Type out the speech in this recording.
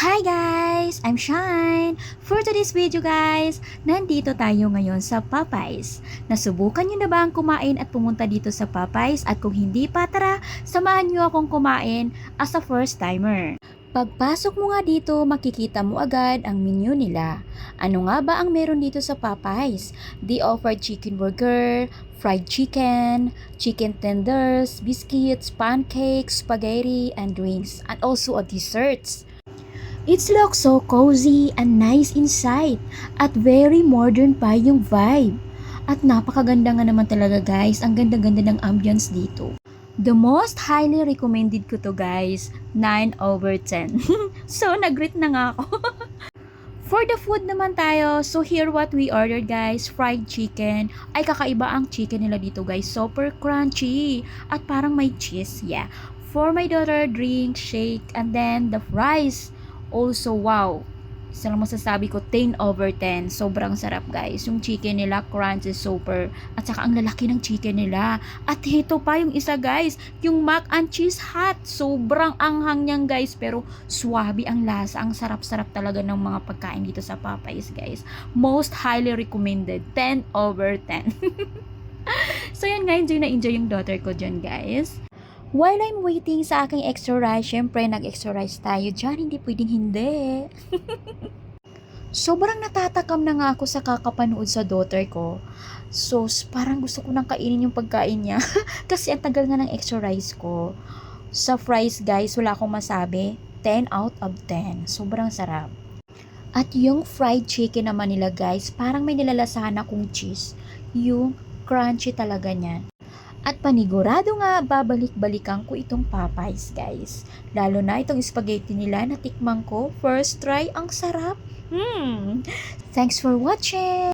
Hi guys! I'm Shine! For today's video guys, nandito tayo ngayon sa Popeyes. Nasubukan nyo na ba ang kumain at pumunta dito sa Popeyes? At kung hindi pa, tara, samahan nyo akong kumain as a first timer. Pagpasok mo nga dito, makikita mo agad ang menu nila. Ano nga ba ang meron dito sa Popeyes? They offer chicken burger, fried chicken, chicken tenders, biscuits, pancakes, spaghetti, and drinks, and also a desserts. It looks so cozy and nice inside at very modern pa yung vibe. At napakaganda nga naman talaga guys, ang ganda-ganda ng ambience dito. The most highly recommended ko to guys, 9 over 10. so nag-rate na nga ako. For the food naman tayo, so here what we ordered guys, fried chicken. Ay kakaiba ang chicken nila dito guys, super crunchy at parang may cheese, yeah. For my daughter, drink, shake, and then the fries. Also, wow. Lang masasabi ko, 10 over 10. Sobrang sarap guys. Yung chicken nila, crunchy, super. At saka ang lalaki ng chicken nila. At ito pa yung isa guys, yung mac and cheese hot. Sobrang anghang niyan guys. Pero swabe ang lasa. Ang sarap-sarap talaga ng mga pagkain dito sa Popeyes guys. Most highly recommended. 10 over 10. so yan nga, enjoy na enjoy yung daughter ko dyan guys. While I'm waiting sa aking extra rice, syempre nag-extra rice tayo dyan, hindi pwedeng hindi. Sobrang natatakam na nga ako sa kakapanood sa daughter ko. So, parang gusto ko nang kainin yung pagkain niya. Kasi ang tagal nga ng extra rice ko. Sa fries guys, wala akong masabi. 10 out of 10. Sobrang sarap. At yung fried chicken naman nila guys, parang may nilalasahan akong cheese. Yung crunchy talaga niya. At panigurado nga, babalik-balikan ko itong Popeyes, guys. Lalo na itong spaghetti nila na tikman ko. First try, ang sarap. Hmm. Thanks for watching!